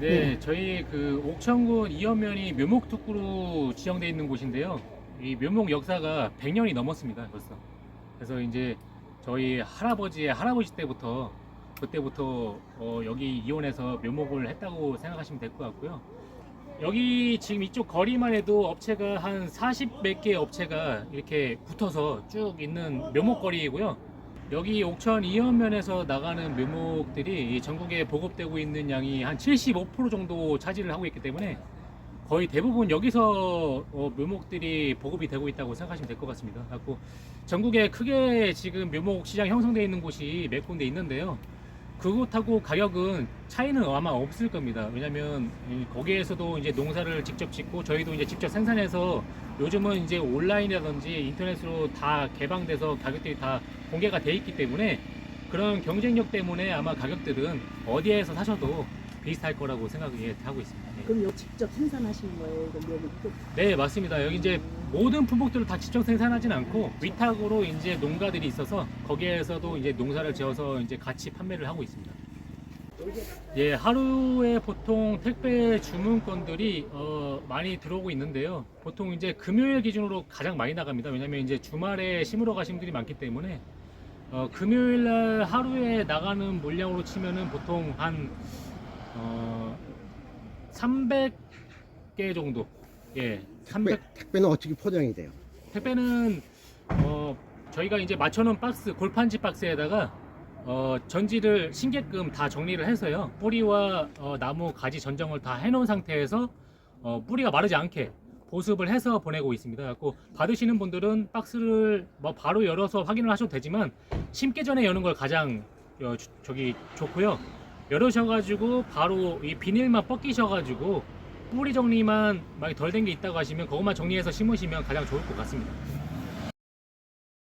네, 저희 그 옥천군 이연면이 묘목특구로 지정되어 있는 곳인데요. 이 묘목 역사가 100년이 넘었습니다, 벌써. 그래서 이제 저희 할아버지의 할아버지 때부터 그때부터 어, 여기 이원에서 묘목을 했다고 생각하시면 될 것 같고요. 여기 지금 이쪽 거리만 해도 업체가 한 40 몇 개 업체가 이렇게 붙어서 쭉 있는 묘목거리이고요. 여기 옥천 이연면에서 나가는 묘목들이 이 전국에 보급되고 있는 양이 한 75% 정도 차지를 하고 있기 때문에 거의 대부분 여기서 어, 묘목들이 보급이 되고 있다고 생각하시면 될 것 같습니다. 그래고 전국에 크게 지금 묘목 시장 형성되어 있는 곳이 몇 군데 있는데요. 그곳하고 가격은 차이는 아마 없을 겁니다. 왜냐면 이 거기에서도 이제 농사를 직접 짓고 저희도 이제 직접 생산해서 요즘은 이제 온라인이라든지 인터넷으로 다 개방돼서 가격들이 다 공개가 돼 있기 때문에 그런 경쟁력 때문에 아마 가격들은 어디에서 사셔도 비슷할 거라고 생각을 하고 있습니다. 네. 그럼 직접 생산하시는 거예요? 묘목도? 네, 맞습니다. 여기 이제 모든 품목들을 다 직접 생산하진 않고 위탁으로 이제 농가들이 있어서 거기에서도 이제 농사를 지어서 이제 같이 판매를 하고 있습니다. 예, 하루에 보통 택배 주문 건들이 어, 많이 들어오고 있는데요. 보통 이제 금요일 기준으로 가장 많이 나갑니다. 왜냐면 이제 주말에 심으러 가신 분들이 많기 때문에 어, 금요일 날 하루에 나가는 물량으로 치면은 보통 한 어, 300개 정도. 예, 300 택배, 택배는 어떻게 포장이 돼요? 택배는 어, 저희가 이제 맞춰놓은 박스 골판지 박스에다가 어, 전지를 신게끔 다 정리를 해서요 뿌리와 어, 나무 가지 전정을 다 해놓은 상태에서 어, 뿌리가 마르지 않게 보습을 해서 보내고 있습니다. 그래서 받으시는 분들은 박스를 뭐 바로 열어서 확인을 하셔도 되지만 심기 전에 여는 걸 가장 어, 주- 저기 좋고요. 열으셔가지고 바로 이 비닐만 벗기셔가지고 뿌리 정리만 많이 덜된 게 있다고 하시면 그것만 정리해서 심으시면 가장 좋을 것 같습니다.